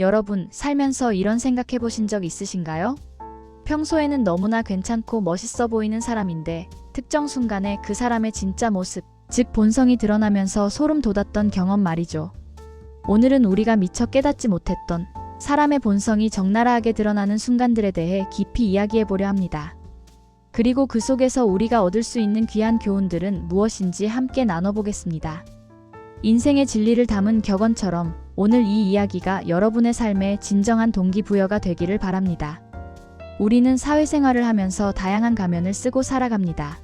여러분, 살면서 이런 생각해 보신 적 있으신가요? 평소에는 너무나 괜찮고 멋있어 보이는 사람인데 특정 순간에 그 사람의 진짜 모습, 즉 본성이 드러나면서 소름 돋았던 경험 말이죠. 오늘은 우리가 미처 깨닫지 못했던 사람의 본성이 적나라하게 드러나는 순간들에 대해 깊이 이야기해 보려 합니다. 그리고 그 속에서 우리가 얻을 수 있는 귀한 교훈들은 무엇인지 함께 나눠보겠습니다. 인생의 진리를 담은 격언처럼 오늘 이 이야기가 여러분의 삶에 진정한 동기부여가 되기를 바랍니다. 우리는 사회생활을 하면서 다양한 가면을 쓰고 살아갑니다.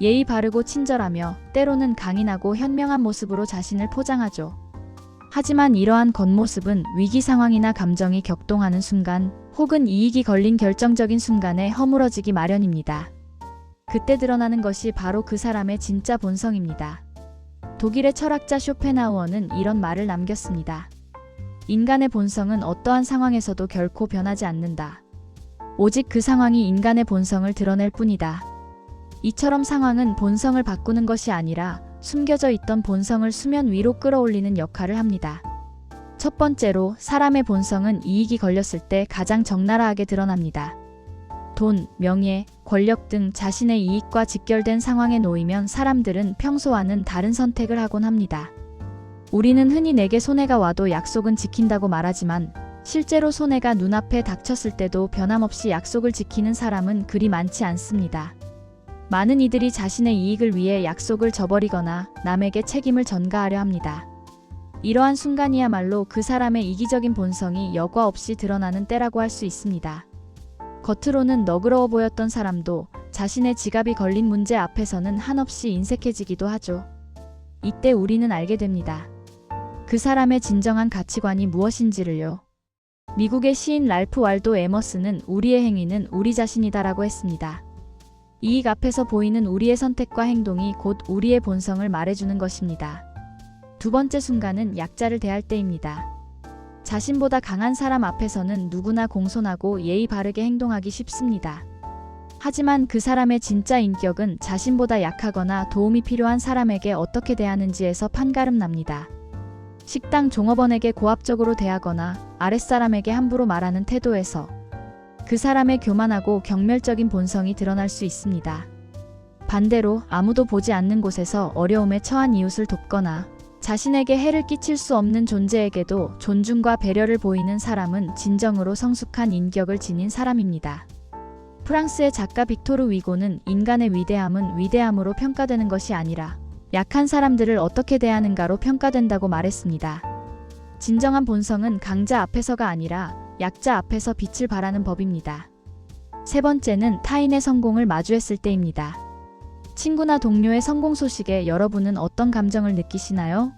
예의 바르고 친절하며 때로는 강인하고 현명한 모습으로 자신을 포장하죠. 하지만 이러한 겉모습은 위기 상황이나 감정이 격동하는 순간 혹은 이익이 걸린 결정적인 순간에 허물어지기 마련입니다. 그때 드러나는 것이 바로 그 사람의 진짜 본성입니다. 독일의 철학자 쇼펜하우어는 이런 말을 남겼습니다. 인간의 본성은 어떠한 상황에서도 결코 변하지 않는다. 오직 그 상황이 인간의 본성을 드러낼 뿐이다. 이처럼 상황은 본성을 바꾸는 것이 아니라 숨겨져 있던 본성을 수면 위로 끌어올리는 역할을 합니다. 첫 번째로 사람의 본성은 이익이 걸렸을 때 가장 적나라하게 드러납니다. 돈, 명예, 권력 등 자신의 이익과 직결된 상황에 놓이면 사람들은 평소와는 다른 선택을 하곤 합니다. 우리는 흔히 내게 손해가 와도 약속은 지킨다고 말하지만 실제로 손해가 눈앞에 닥쳤을 때도 변함없이 약속을 지키는 사람은 그리 많지 않습니다. 많은 이들이 자신의 이익을 위해 약속을 저버리거나 남에게 책임을 전가하려 합니다. 이러한 순간이야말로 그 사람의 이기적인 본성이 여과 없이 드러나는 때라고 할 수 있습니다. 겉으로는 너그러워 보였던 사람도 자신의 지갑이 걸린 문제 앞에서는 한없이 인색해지기도 하죠. 이때 우리는 알게 됩니다. 그 사람의 진정한 가치관이 무엇인지를요. 미국의 시인 랄프 왈도 에머스는 우리의 행위는 우리 자신이다라고 했습니다. 이익 앞에서 보이는 우리의 선택과 행동이 곧 우리의 본성을 말해주는 것입니다. 두 번째 순간은 약자를 대할 때입니다. 자신보다 강한 사람 앞에서는 누구나 공손하고 예의 바르게 행동하기 쉽습니다. 하지만 그 사람의 진짜 인격은 자신보다 약하거나 도움이 필요한 사람에게 어떻게 대하는지에서 판가름 납니다. 식당 종업원에게 고압적으로 대하거나 아랫사람에게 함부로 말하는 태도에서 그 사람의 교만하고 경멸적인 본성이 드러날 수 있습니다. 반대로 아무도 보지 않는 곳에서 어려움에 처한 이웃을 돕거나 자신에게 해를 끼칠 수 없는 존재에게도 존중과 배려를 보이는 사람은 진정으로 성숙한 인격을 지닌 사람입니다. 프랑스의 작가 빅토르 위고는 인간의 위대함은 위대함으로 평가되는 것이 아니라 약한 사람들을 어떻게 대하는가로 평가된다고 말했습니다. 진정한 본성은 강자 앞에서가 아니라 약자 앞에서 빛을 발하는 법입니다. 세 번째는 타인의 성공을 마주했을 때입니다. 친구나 동료의 성공 소식에 여러분은 어떤 감정을 느끼시나요?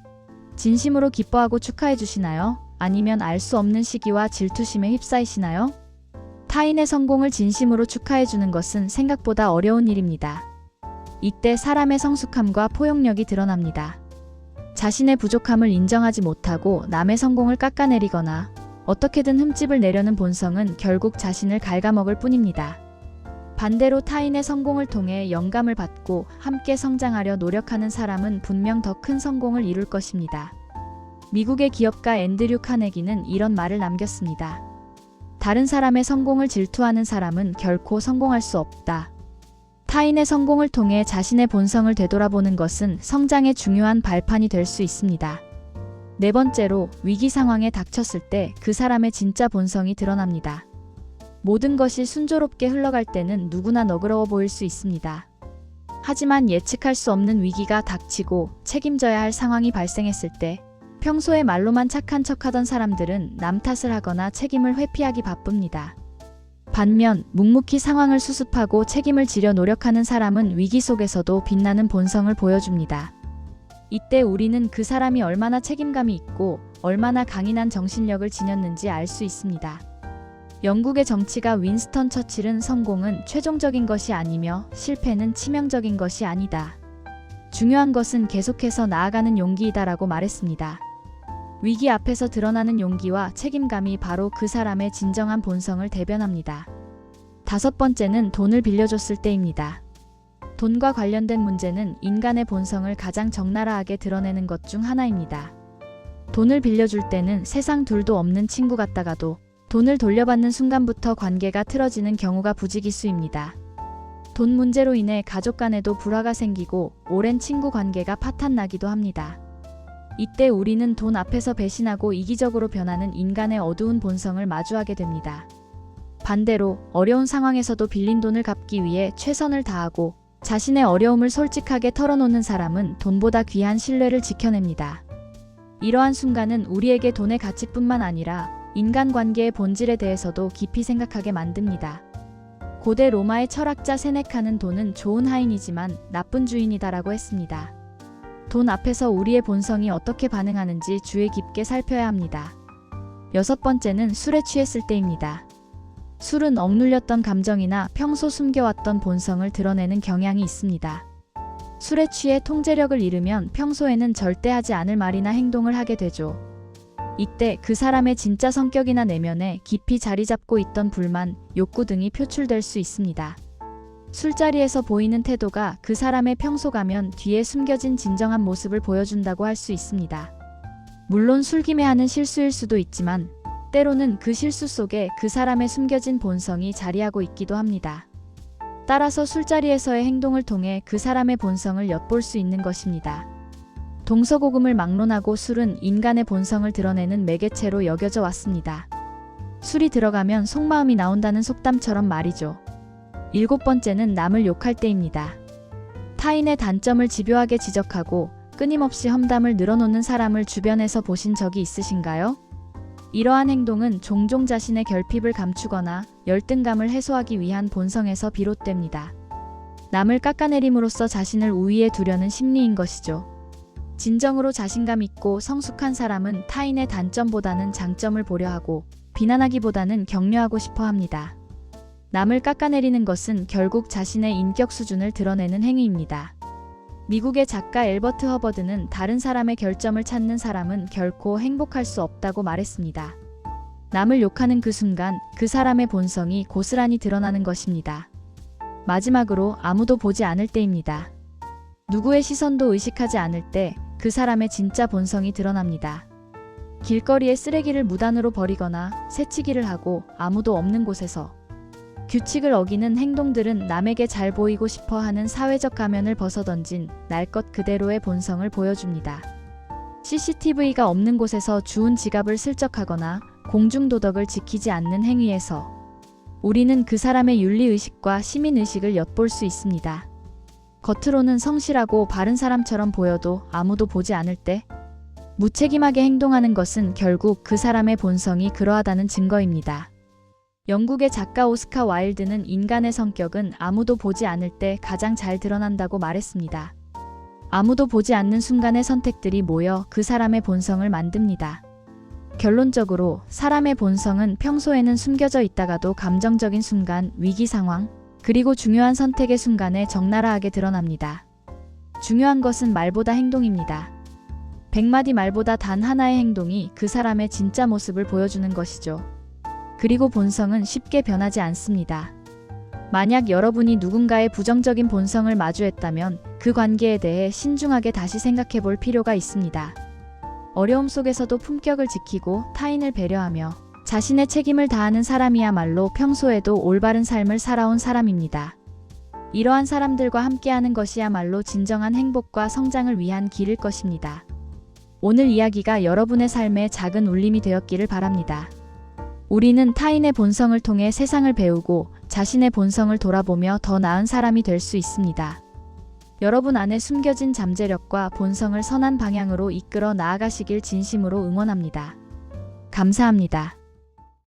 진심으로 기뻐하고 축하해 주시나요? 아니면 알 수 없는 시기와 질투심에 휩싸이시나요? 타인의 성공을 진심으로 축하해 주는 것은 생각보다 어려운 일입니다. 이때 사람의 성숙함과 포용력이 드러납니다. 자신의 부족함을 인정하지 못하고 남의 성공을 깎아내리거나 어떻게든 흠집을 내려는 본성은 결국 자신을 갉아먹을 뿐입니다. 반대로 타인의 성공을 통해 영감을 받고 함께 성장하려 노력하는 사람은 분명 더 큰 성공을 이룰 것입니다. 미국의 기업가 앤드류 카네기는 이런 말을 남겼습니다. 다른 사람의 성공을 질투하는 사람은 결코 성공할 수 없다. 타인의 성공을 통해 자신의 본성을 되돌아보는 것은 성장의 중요한 발판이 될 수 있습니다. 네 번째로 위기 상황에 닥쳤을 때 그 사람의 진짜 본성이 드러납니다. 모든 것이 순조롭게 흘러갈 때는 누구나 너그러워 보일 수 있습니다. 하지만 예측할 수 없는 위기가 닥치고 책임져야 할 상황이 발생했을 때 평소에 말로만 착한 척하던 사람들은 남 탓을 하거나 책임을 회피하기 바쁩니다. 반면 묵묵히 상황을 수습하고 책임을 지려 노력하는 사람은 위기 속에서도 빛나는 본성을 보여줍니다. 이때 우리는 그 사람이 얼마나 책임감이 있고 얼마나 강인한 정신력을 지녔는지 알 수 있습니다. 영국의 정치가 윈스턴 처칠은 성공은 최종적인 것이 아니며 실패는 치명적인 것이 아니다. 중요한 것은 계속해서 나아가는 용기이다라고 말했습니다. 위기 앞에서 드러나는 용기와 책임감이 바로 그 사람의 진정한 본성을 대변합니다. 다섯 번째는 돈을 빌려줬을 때입니다. 돈과 관련된 문제는 인간의 본성을 가장 적나라하게 드러내는 것 중 하나입니다. 돈을 빌려줄 때는 세상 둘도 없는 친구 같다가도 돈을 돌려받는 순간부터 관계가 틀어지는 경우가 부지기수입니다. 돈 문제로 인해 가족 간에도 불화가 생기고 오랜 친구 관계가 파탄나기도 합니다. 이때 우리는 돈 앞에서 배신하고 이기적으로 변하는 인간의 어두운 본성을 마주하게 됩니다. 반대로 어려운 상황에서도 빌린 돈을 갚기 위해 최선을 다하고 자신의 어려움을 솔직하게 털어놓는 사람은 돈보다 귀한 신뢰를 지켜냅니다. 이러한 순간은 우리에게 돈의 가치뿐만 아니라 인간관계의 본질에 대해서도 깊이 생각하게 만듭니다. 고대 로마의 철학자 세네카는 돈은 좋은 하인이지만 나쁜 주인이다라고 했습니다. 돈 앞에서 우리의 본성이 어떻게 반응하는지 주의 깊게 살펴야 합니다. 여섯 번째는 술에 취했을 때입니다. 술은 억눌렸던 감정이나 평소 숨겨왔던 본성을 드러내는 경향이 있습니다. 술에 취해 통제력을 잃으면 평소에는 절대 하지 않을 말이나 행동을 하게 되죠. 이때 그 사람의 진짜 성격이나 내면에 깊이 자리 잡고 있던 불만, 욕구 등이 표출될 수 있습니다. 술자리에서 보이는 태도가 그 사람의 평소 가면 뒤에 숨겨진 진정한 모습을 보여준다고 할 수 있습니다. 물론 술김에하는 실수일 수도 있지만 때로는 그 실수 속에 그 사람의 숨겨진 본성이 자리하고 있기도 합니다. 따라서 술자리에서의 행동을 통해 그 사람의 본성을 엿볼 수 있는 것입니다. 동서고금을 막론하고 술은 인간의 본성을 드러내는 매개체로 여겨져 왔습니다. 술이 들어가면 속마음이 나온다는 속담처럼 말이죠. 일곱 번째는 남을 욕할 때입니다. 타인의 단점을 집요하게 지적하고 끊임없이 험담을 늘어놓는 사람을 주변에서 보신 적이 있으신가요? 이러한 행동은 종종 자신의 결핍을 감추거나 열등감을 해소하기 위한 본성에서 비롯됩니다. 남을 깎아내림으로써 자신을 우위에 두려는 심리인 것이죠. 진정으로 자신감 있고 성숙한 사람은 타인의 단점보다는 장점을 보려 하고 비난하기보다는 격려하고 싶어 합니다. 남을 깎아내리는 것은 결국 자신의 인격 수준을 드러내는 행위입니다. 미국의 작가 엘버트 허버드는 다른 사람의 결점을 찾는 사람은 결코 행복할 수 없다고 말했습니다. 남을 욕하는 그 순간 그 사람의 본성이 고스란히 드러나는 것입니다. 마지막으로 아무도 보지 않을 때입니다. 누구의 시선도 의식하지 않을 때 그 사람의 진짜 본성이 드러납니다. 길거리에 쓰레기를 무단으로 버리거나 새치기를 하고 아무도 없는 곳에서 규칙을 어기는 행동들은 남에게 잘 보이고 싶어 하는 사회적 가면을 벗어던진 날 것 그대로의 본성을 보여줍니다. CCTV가 없는 곳에서 주운 지갑을 슬쩍하거나 공중도덕을 지키지 않는 행위에서 우리는 그 사람의 윤리의식과 시민의식을 엿볼 수 있습니다. 겉으로는 성실하고 바른 사람처럼 보여도 아무도 보지 않을 때 무책임하게 행동하는 것은 결국 그 사람의 본성이 그러하다는 증거입니다. 영국의 작가 오스카 와일드는 인간의 성격은 아무도 보지 않을 때 가장 잘 드러난다고 말했습니다. 아무도 보지 않는 순간의 선택들이 모여 그 사람의 본성을 만듭니다. 결론적으로 사람의 본성은 평소에는 숨겨져 있다가도 감정적인 순간, 위기 상황, 그리고 중요한 선택의 순간에 적나라하게 드러납니다. 중요한 것은 말보다 행동입니다. 백마디 말보다 단 하나의 행동이 그 사람의 진짜 모습을 보여주는 것이죠. 그리고 본성은 쉽게 변하지 않습니다. 만약 여러분이 누군가의 부정적인 본성을 마주했다면 그 관계에 대해 신중하게 다시 생각해 볼 필요가 있습니다. 어려움 속에서도 품격을 지키고 타인을 배려하며 자신의 책임을 다하는 사람이야말로 평소에도 올바른 삶을 살아온 사람입니다. 이러한 사람들과 함께하는 것이야말로 진정한 행복과 성장을 위한 길일 것입니다. 오늘 이야기가 여러분의 삶에 작은 울림이 되었기를 바랍니다. 우리는 타인의 본성을 통해 세상을 배우고 자신의 본성을 돌아보며 더 나은 사람이 될 수 있습니다. 여러분 안에 숨겨진 잠재력과 본성을 선한 방향으로 이끌어 나아가시길 진심으로 응원합니다. 감사합니다.